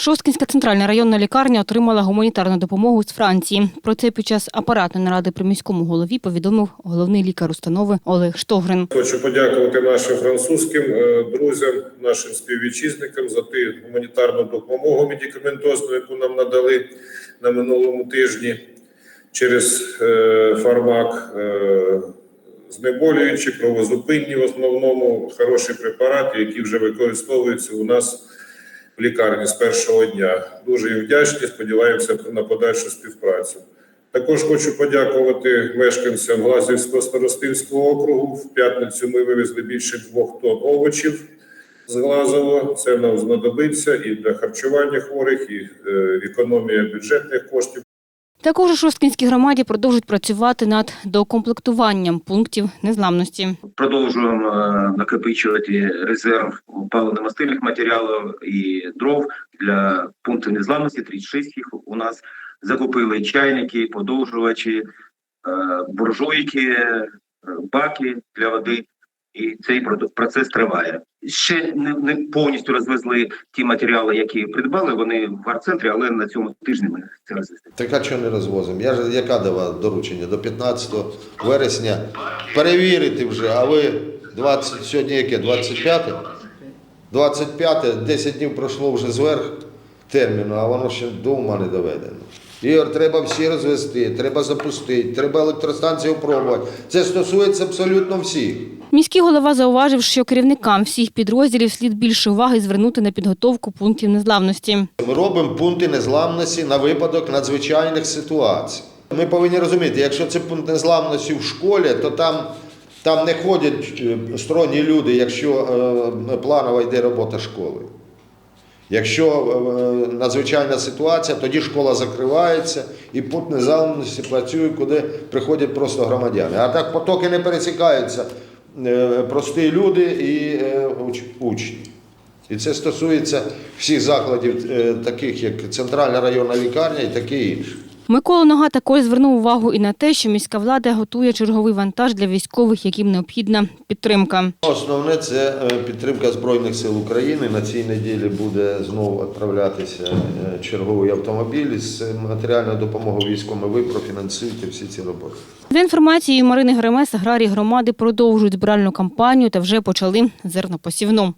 Шосткінська центральна районна лікарня отримала гуманітарну допомогу з Франції. Про це під час апаратної наради при міському голові повідомив головний лікар установи Олег Штогрин. Хочу подякувати нашим французьким е, друзям, нашим співвітчизникам за ту гуманітарну допомогу медикаментозну, яку нам надали на минулому тижні через е, фармак. е, Знеболюючі, кровозупинні в основному хороші препарати, які вже використовуються у нас лікарні з першого дня. Дуже їм вдячні. Сподіваємося на подальшу співпрацю. Також хочу подякувати мешканцям Глазівського старостинського округу. В п'ятницю ми вивезли більше двох тонн овочів з Глазово. Це нам знадобиться і для харчування хворих, і е, економія бюджетних коштів. Також у Шосткінській громаді продовжують працювати над докомплектуванням пунктів незламності. Продовжуємо е, накопичувати резерв паливно-мастильних матеріалів і дров для пунктів незламності. 36 їх у нас закупили чайники, подовжувачі, е, буржуйки, е, баки для води. І цей процес триває. Ще не, не повністю розвезли ті матеріали, які придбали. Вони в арт-центрі, але на цьому тижні ми це розвезли. Так а чого не розвозимо? Я ж яка давав доручення? До 15 вересня перевірити вже, а ви 20, сьогодні яке? 25? 25, 10 днів пройшло вже зверх терміну, а воно ще до ума не доведено. Ігор, треба всі розвести, треба запустити, треба електростанцію пробувати. Це стосується абсолютно всіх. Міський голова зауважив, що керівникам всіх підрозділів слід більше уваги звернути на підготовку пунктів незламності. Ми робимо пункти незламності на випадок надзвичайних ситуацій. Ми повинні розуміти, якщо це пункт незламності в школі, то там, там не ходять е, сторонні люди, якщо е, планова йде робота школи. Якщо е, надзвичайна ситуація, тоді школа закривається і пункт незалежності працює, куди приходять просто громадяни. А так потоки не пересікаються е, прості люди і е, учні. І це стосується всіх закладів, таких як Центральна районна лікарня і таке інше. Микола Нога також звернув увагу і на те, що міська влада готує черговий вантаж для військових, яким необхідна підтримка. Основне це е, підтримка Збройних сил України. На цій неділі буде знову відправлятися е, черговий автомобіль з матеріальною допомогою військовим. Ви профінансуєте всі ці роботи. За інформацією Марини Гремес, аграрії громади продовжують збиральну кампанію та вже почали зернопосівну.